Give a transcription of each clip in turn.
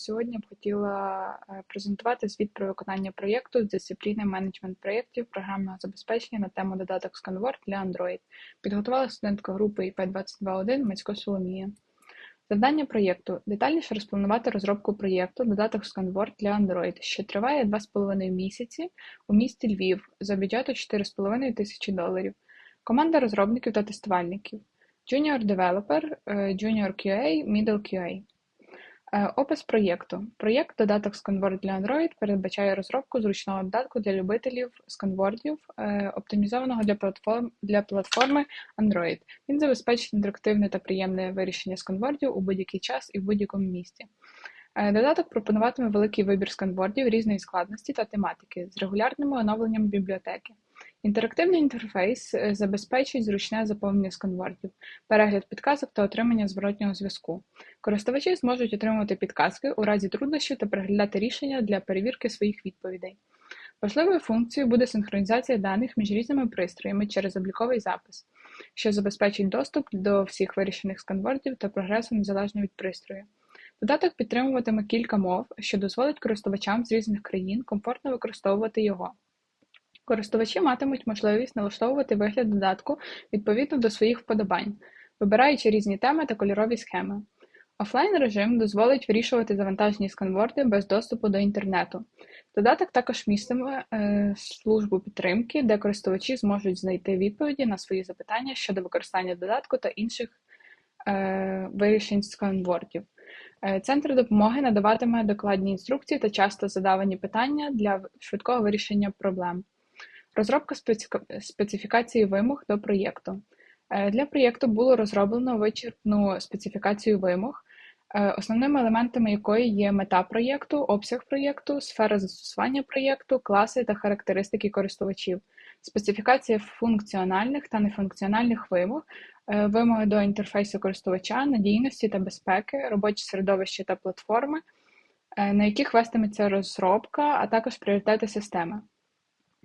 Сьогодні б хотіла е, презентувати звіт про виконання проєкту з дисципліни менеджмент проєктів програмного забезпечення на тему додаток ScanWord для Android. Підготувала студентка групи ІП-221 Мацько Соломія. Завдання проєкту детальніше розпланувати розробку проєкту додаток ScanWord для Android, що триває 2,5 місяці у місті Львів за бюджету 4,5 тисячі доларів. Команда розробників та тестувальників. Junior Developer, е, Junior QA, Middle QA. Е, опис проєкту. Проєкт додаток ScanWord для Android передбачає розробку зручного додатку для любителів сканвордів, е, оптимізованого для платформ, для платформи Android. Він забезпечить інтерактивне та приємне вирішення сканвордів у будь-який час і в будь-якому місці. Е, додаток пропонуватиме великий вибір сканвордів різної складності та тематики з регулярними оновленнями бібліотеки. Інтерактивний інтерфейс е, забезпечить зручне заповнення сканвордів, перегляд підказок та отримання зворотнього зв'язку. Користувачі зможуть отримувати підказки у разі труднощів та переглядати рішення для перевірки своїх відповідей. Важливою функцією буде синхронізація даних між різними пристроями через обліковий запис, що забезпечить доступ до всіх вирішених сканвордів та прогресу незалежно від пристрою. Додаток підтримуватиме кілька мов, що дозволить користувачам з різних країн комфортно використовувати його. Користувачі матимуть можливість налаштовувати вигляд додатку відповідно до своїх вподобань, вибираючи різні теми та кольорові схеми. Офлайн режим дозволить вирішувати завантажені сканворди без доступу до інтернету. Додаток також містиме е, службу підтримки, де користувачі зможуть знайти відповіді на свої запитання щодо використання додатку та інших е, вирішень сканвордів. Е, центр допомоги надаватиме докладні інструкції та часто задавані питання для швидкого вирішення проблем. Розробка специфікації вимог до проєкту. Е, для проєкту було розроблено вичерпну специфікацію вимог, е, основними елементами якої є мета проєкту, обсяг проєкту, сфера застосування проєкту, класи та характеристики користувачів, специфікація функціональних та нефункціональних вимог, е, вимоги до інтерфейсу користувача, надійності та безпеки, робочі середовища та платформи, на яких вестиметься розробка, а також пріоритети системи.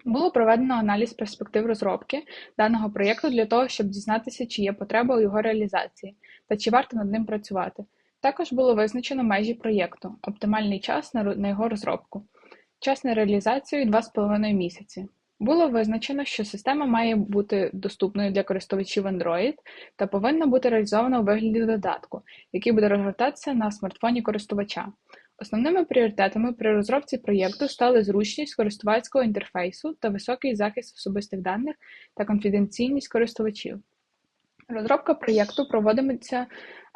Було проведено аналіз перспектив розробки даного проєкту для того, щоб дізнатися, чи є потреба у його реалізації та чи варто над ним працювати. Також було визначено межі проєкту, оптимальний час на його розробку, час на реалізацію 2,5 місяці. Було визначено, що система має бути доступною для користувачів Android та повинна бути реалізована у вигляді додатку, який буде розгортатися на смартфоні користувача. Основними пріоритетами при розробці проєкту стали зручність користувацького інтерфейсу та високий захист особистих даних та конфіденційність користувачів. Розробка проєкту проводитиметься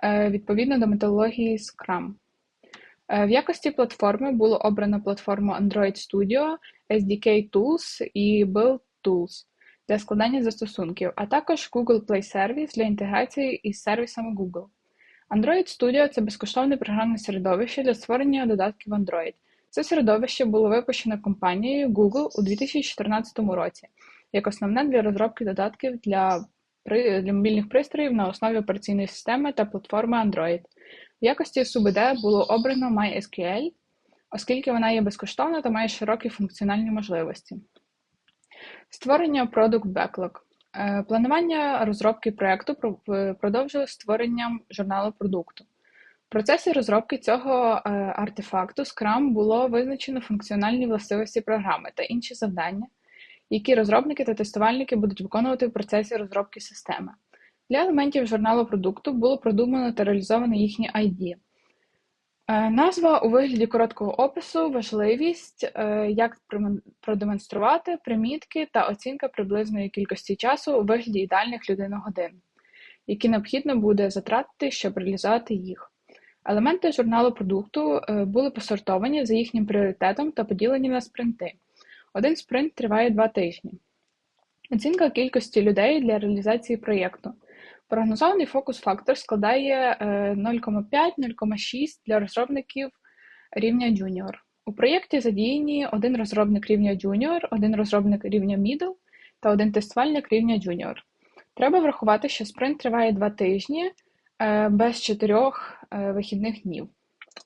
е, відповідно до методології Scrum. Е, в якості платформи було обрано платформу Android Studio, SDK Tools і Build Tools для складання застосунків, а також Google Play Service для інтеграції із сервісами Google. Android Studio це безкоштовне програмне середовище для створення додатків Android. Це середовище було випущено компанією Google у 2014 році як основне для розробки додатків для для мобільних пристроїв на основі операційної системи та платформи Android. В якості СУБД було обрано MySQL, оскільки вона є безкоштовна та має широкі функціональні можливості. Створення Product Backlog. Е, планування розробки проекту продовжилось створенням журналу продукту. В процесі розробки цього е, артефакту Scrum було визначено функціональні властивості програми та інші завдання, які розробники та тестувальники будуть виконувати в процесі розробки системи. Для елементів журналу продукту було продумано та реалізовано їхні ID. Е, назва у вигляді короткого опису, важливість, е, як продемонструвати примітки та оцінка приблизної кількості часу у вигляді ідеальних людиногодин, які необхідно буде затратити, щоб реалізувати їх. Елементи журналу продукту е, були посортовані за їхнім пріоритетом та поділені на спринти. Один спринт триває два тижні. Оцінка кількості людей для реалізації проєкту. Прогнозований фокус-фактор складає 0,5-0,6 е, для розробників рівня Junior. У проєкті задіяні один розробник рівня Junior, один розробник рівня Middle та один тестувальник рівня Junior. Треба врахувати, що спринт триває 2 тижні е, без 4 е, вихідних днів.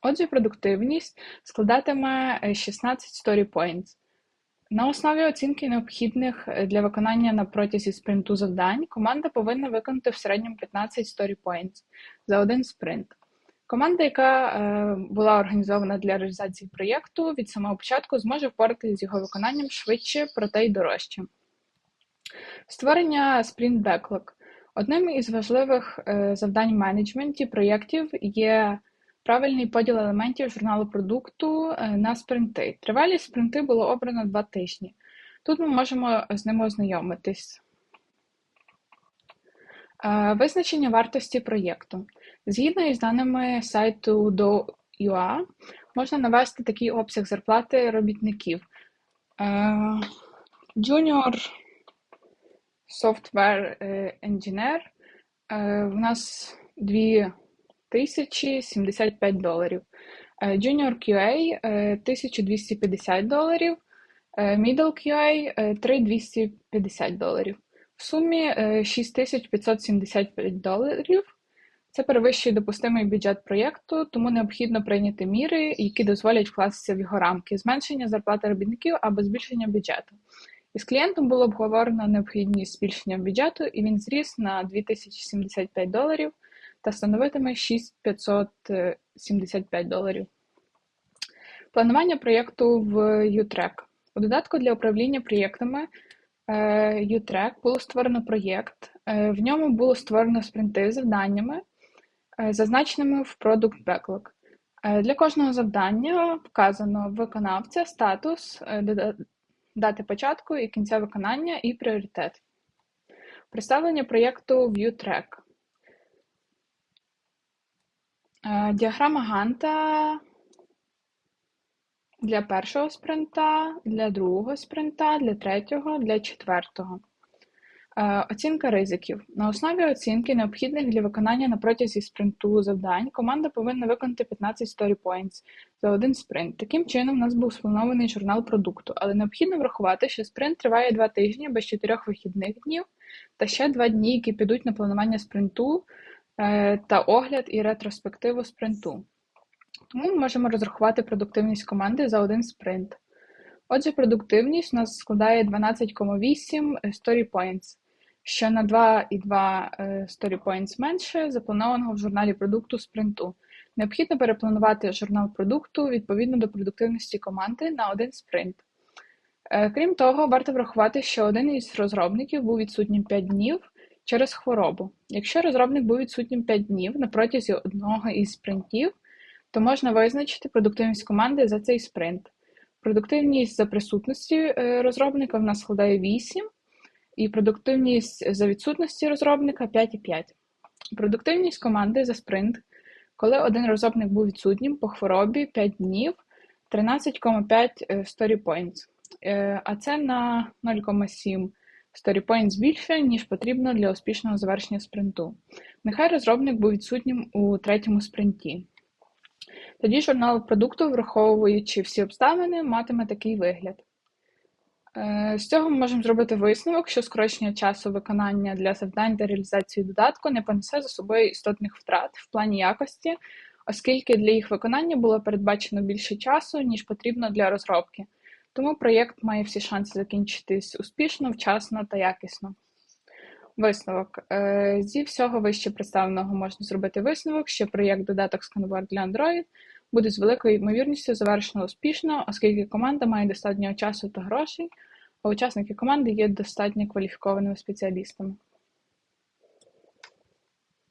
Отже, продуктивність складатиме 16 story points. На основі оцінки необхідних е, для виконання на протязі спринту завдань команда повинна виконати в середньому 15 story points за один спринт. Команда, яка е, була організована для реалізації проєкту, від самого початку зможе впоратися з його виконанням швидше, проте й дорожче. Створення Sprint Backlog. Одним із важливих е, завдань менеджменті проєктів є правильний поділ елементів журналу продукту е, на спринти. Тривалість спринти було обрано два тижні. Тут ми можемо з ними ознайомитись. Е, визначення вартості проєкту. Згідно із даними сайту do.ua, можна навести такий обсяг зарплати робітників. Junior Software Engineer в нас 2075 доларів. Junior QA 1250 доларів, Middle QA 3250 доларів. В сумі 6575 доларів. Це перевищує допустимий бюджет проєкту, тому необхідно прийняти міри, які дозволять вкластися в його рамки, зменшення зарплати робітників або збільшення бюджету. Із клієнтом було обговорено необхідність збільшення бюджету, і він зріс на 2075 доларів та становитиме 6575 доларів. Планування проєкту в UTREC. У додатку для управління проєктами UTREC було створено проєкт. В ньому було створено спринти з завданнями, зазначеними в Product Backlog. Для кожного завдання вказано виконавця, статус, дати початку і кінця виконання і пріоритет. Представлення проєкту ViewTrack. Діаграма Ганта для першого спринта, для другого спринта, для третього, для четвертого. Е, оцінка ризиків. На основі оцінки, необхідних для виконання на протязі спринту завдань, команда повинна виконати 15 story points за один спринт. Таким чином, у нас був спланований журнал продукту, але необхідно врахувати, що спринт триває 2 тижні без 4 вихідних днів та ще 2 дні, які підуть на планування спринту е, та огляд і ретроспективу спринту. Тому ми можемо розрахувати продуктивність команди за один спринт. Отже, продуктивність у нас складає 12,8 story points що на 2,2 е, story points менше запланованого в журналі продукту спринту. Необхідно перепланувати журнал продукту відповідно до продуктивності команди на один спринт. Е, крім того, варто врахувати, що один із розробників був відсутнім 5 днів через хворобу. Якщо розробник був відсутнім 5 днів на протязі одного із спринтів, то можна визначити продуктивність команди за цей спринт. Продуктивність за присутності е, розробника в нас складає 8, і продуктивність за відсутності розробника 5,5. Продуктивність команди за спринт, коли один розробник був відсутнім по хворобі 5 днів 13,5 е, story points. А це на 0,7 points більше, ніж потрібно для успішного завершення спринту. Нехай розробник був відсутнім у третьому спринті. Тоді журнал продукту, враховуючи всі обставини, матиме такий вигляд. Е, з цього ми можемо зробити висновок, що скорочення часу виконання для завдань та реалізації додатку не понесе за собою істотних втрат в плані якості, оскільки для їх виконання було передбачено більше часу, ніж потрібно для розробки. Тому проєкт має всі шанси закінчитись успішно, вчасно та якісно. Висновок. Е, зі всього вище представленого можна зробити висновок, що проєкт додаток сканувар для Android буде з великою ймовірністю завершено успішно, оскільки команда має достатньо часу та грошей, а учасники команди є достатньо кваліфікованими спеціалістами.